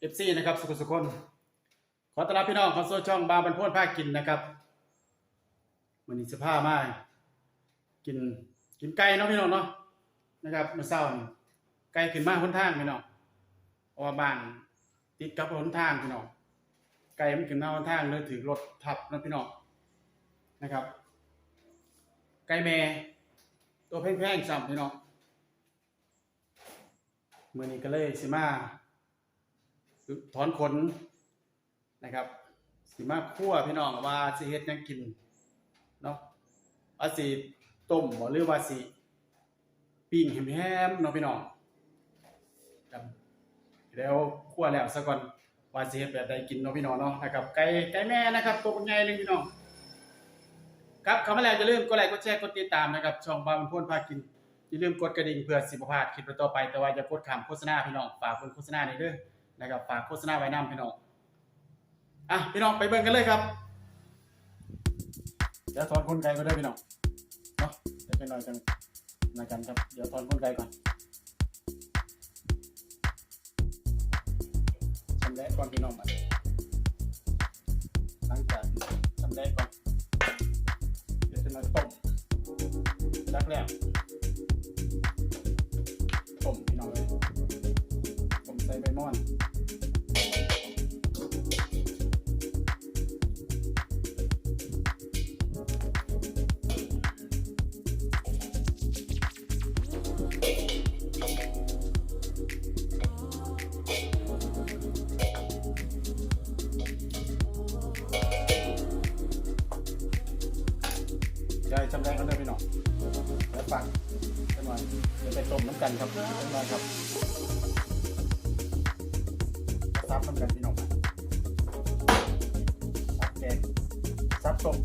เอฟซีนะครับสุขสุขคนขอต้อนรับพี่น้องเข้าสู่ช่องบาบันพ่นภาคกินนะครับวันนี้จะพามากินกินไก่เนาะพี่น้องเนาะนะครับเมื่อเช้าไก่ขึ้นมาหนทางพี่น้องเพราะว่าบ้านติดกับหนทางพี่น้องไก่มันขึ้นมาหนทางเลยถือรถทับนะพี่น้องนะครับ ไก่แม่ตัวแพงๆซ้ำพี่น้องมื่อนี้ก็เลยสิมา ถอนขนนะครับสิมาคั่วพี่น้องว่าสิเฮ็ดยังกินเนาะว่าสิต้มหรือว่าสิปิ้งแฮมๆเนาะพี่น้องครับแล้วคั่วแล้วซะก่อนว่าสิเฮ็ดแบบใดกินเนาะพี่น้องเนาะนะครับไก่ไก่แม่นะครับตัวใหญ่เลยพี่น้องครับเข้ามาแล้วอย่าลืมกดไลค์กดแชร์กดติดตามนะครับช่องบามันพ่นพากินอย่าลืมกดกระดิ่งเพื่อสิบพลาดคลิปต่อไปแต่ว่าอย่ากดข้ามโฆษณาพี่น้องฝากเพิ่นโฆษณานี่เด้อนะครับฝากโฆษณาไว้น้ำพี่น้องอะพี่น้องไปเบิ่งกันเลยครับเดี๋ยวถอนคนไกลก็ได้พี่น้องเนาะเดี๋ยวไปหน่อยกันน่อยกันครับเดี๋ยวถอนคนไกลก่อนชำแหละก่อนพี่น้องมาหลังจากชำแหละก่อนเดี๋ยวจะมาต้มรักแล้วต้มพี่น้องเลยต้มใส่ใบม่อน ยายจำได้เขาเดินไปหน่อยแล้วฟังจังหน่อยเดี๋ยวไปต้มน้ำกันครับจังหน่อยครับซับน้ำกันพี่น้องซับแกงซับต้ม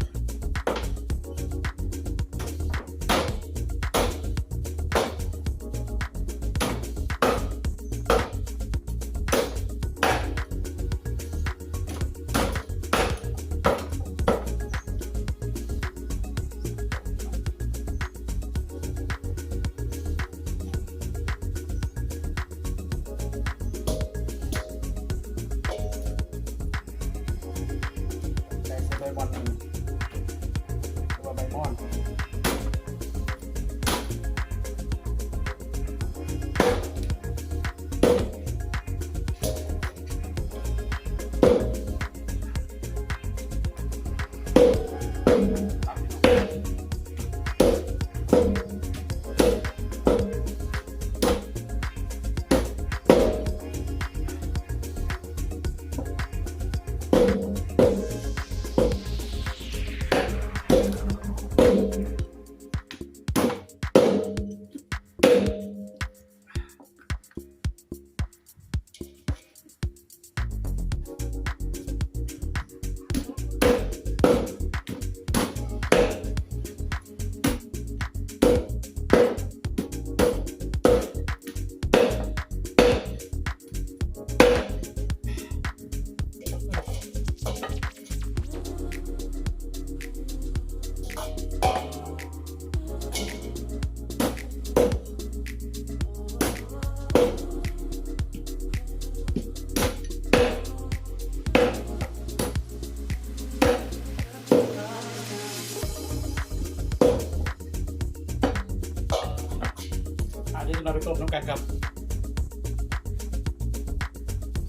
เราไปต้มน้ำกันครับ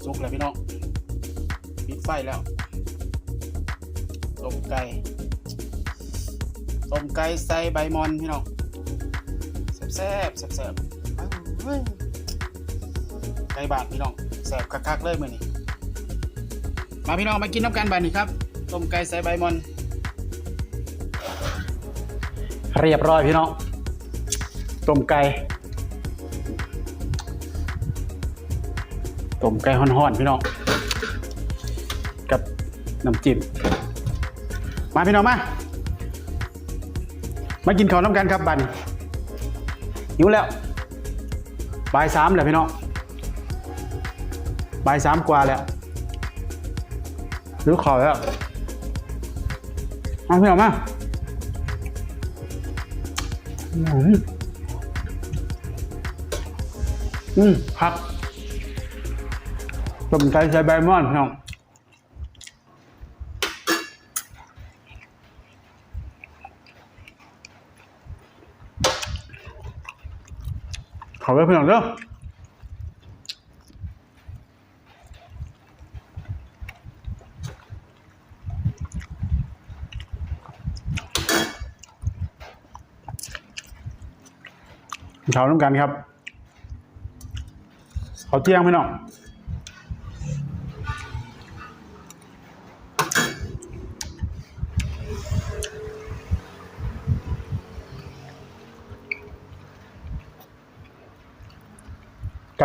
สุกแล้วพี่น้องปิดไฟแล้ว ต้มไก่ ต้มไก่ใส่ใบมอนพี่น้องแซ่บแซ่บๆอ้าวเว้ยไก่บาทพี่น้องแซ่บคักๆเลยมื้อนี้มาพี่น้องมากินน้ำกันบาดนี้ครับ ต้มไก่ใส่ใบมอน เรียบร้อยพี่น้อง ต้มไก่ ต้มไก่ห่อนๆพี่น้องกับน้ำจิ้มมาพี่น้องมา มากินข้าวน้ำกันครับบันหิวแล้วบ่ายสามแล้วพี่น้องบ่ายสามกว่าแล้วรู้ขอแล้วมาพี่น้องมาอืมอืมครับ ต้มไก่ใส่ใบม่อนพี่น้องขอไว้พี่น้องเด้อเช้าน้ำกันครับ เขาเที่ยงพี่น้อง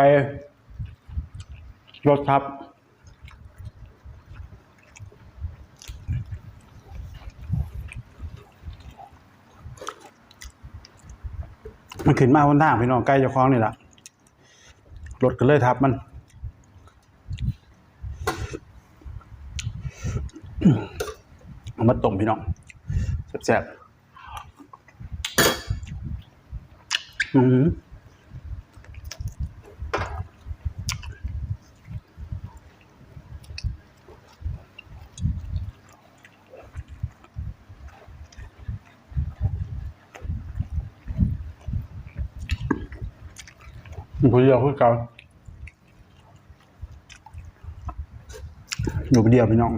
ไก่รสทับ มันขึ้นมาบนทางพี่น้องใกล้เจะคล้าของนี่แหละรถก็เลยทับมันเอามาต้มพี่น้องแซ่บๆอื มผู้เดียวคือเก่าอยู่ผู้เดียวพี่น้อง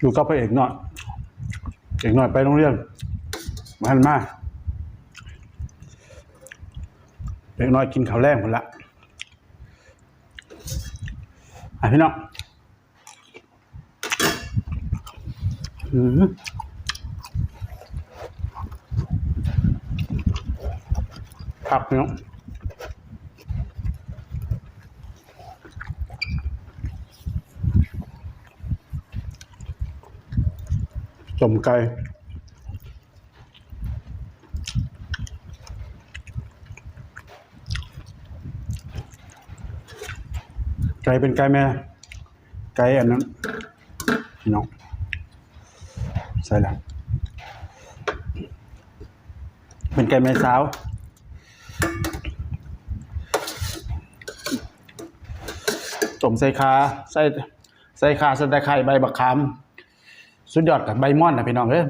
อยู่กับพระเอกหน่อย อกหน่อยไปโรงเรียนมาหันมาเอกน้อยกินข้าวแรงหมดละอะพี่น้องอืมครับพี่น้อง จมไก่ไก่เป็นไก่แม่ ไก่อันนั้นพี่น้องใส่ล้วเป็นไก่แม่สาวต้มใส่คาใส่ใส่คาใส่ตะไคร้ใบบักขาม สุดยอดกับใบม่อนนะพี่น้องเอ้ย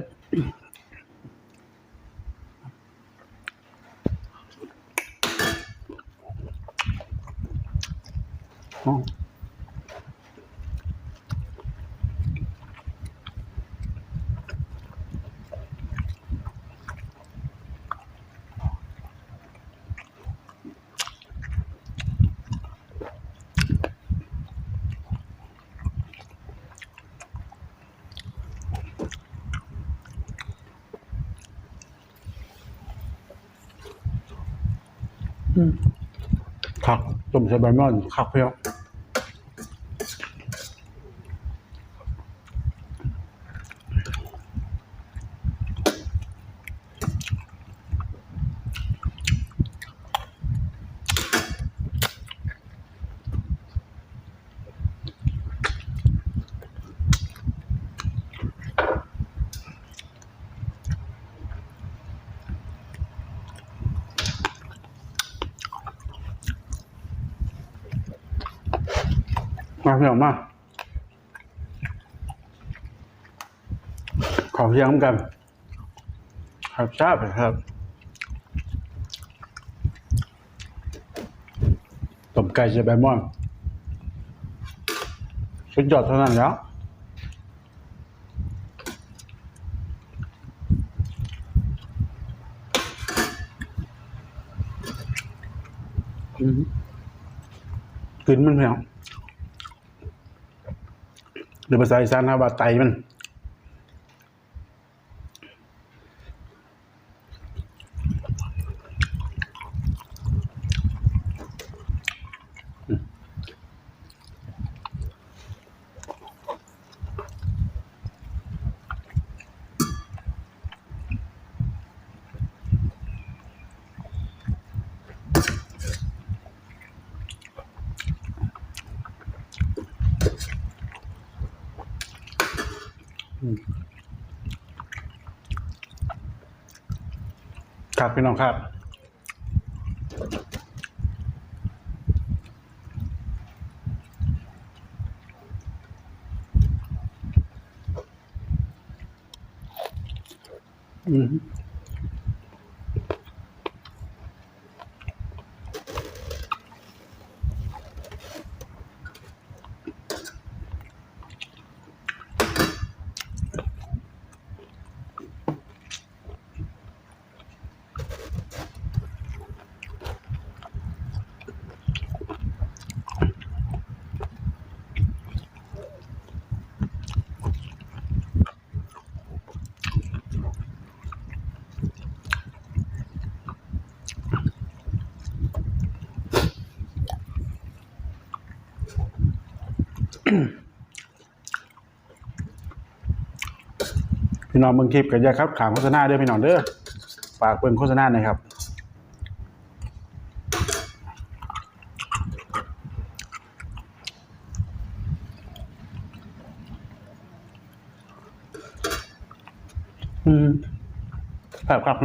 คักต้มใส่ใบม่อนคักเพียว มาพี่น้องมาขอเพียงกัน ครับทราบเลยครับต้มไก่ใส่ใบม่อนสุดยอดเท่านั้นแล้วกลืนมันเพียง หรือภาษาอีสานนะว่าไตมัน ครับพี่น้องครับอืม พี่น้องเบิ่งคลิปกันยาครับขามโฆษณาด้อพี่น้องเด้อฝากเบิ่งโฆษณาหน่อยครับอืมแบบครับ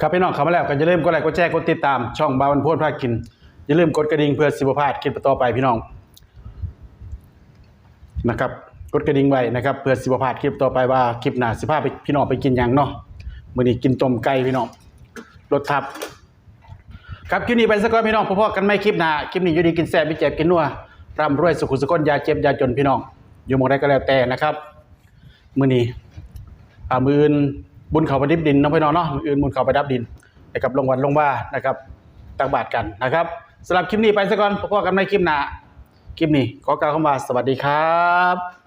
ครับพี่น้องเข้ามาแล้วก็อย่าลืมกดไลค์กดแชร์กดติดตามช่องบาวันโพดพากิน อย่าลืมกดกระดิ่งเพื่อสิบพลาดคลิปต่อไปพี่น้องนะครับกดกระดิ่งไว้นะครับเพื่อสิบพลาดคลิปต่อไปว่าคลิปหน้าสิพาไปพี่น้องไปกินหยังเนาะมื้อนี้กินต้มไก่พี่น้องรสทับ ครับคลิปนี้ไปสักก่อนพี่น้องพบกันไม่คลิปหน้าคลิปนี้อยู่ดีกินแซ่บไม่เจ็บกินนัวร่ำรวยสุขุสุขนยาเจ็บยาจนพี่น้อง อยู่หมองใดก็แล้วแต่นะครับมื้อนี้อ่ามืออื่น บุญเขาไปดิบดินน้องพี่น้องเนาะมืออื่นบุญเขาไปดับดินนะครับลงวันลงว่านะครับตักบาทกันนะครับสำหรับคลิปนี้ไปสักก่อนพบกันในคลิปหน้าคลิปนี้ขอกล่าวคำว่าสวัสดีครับ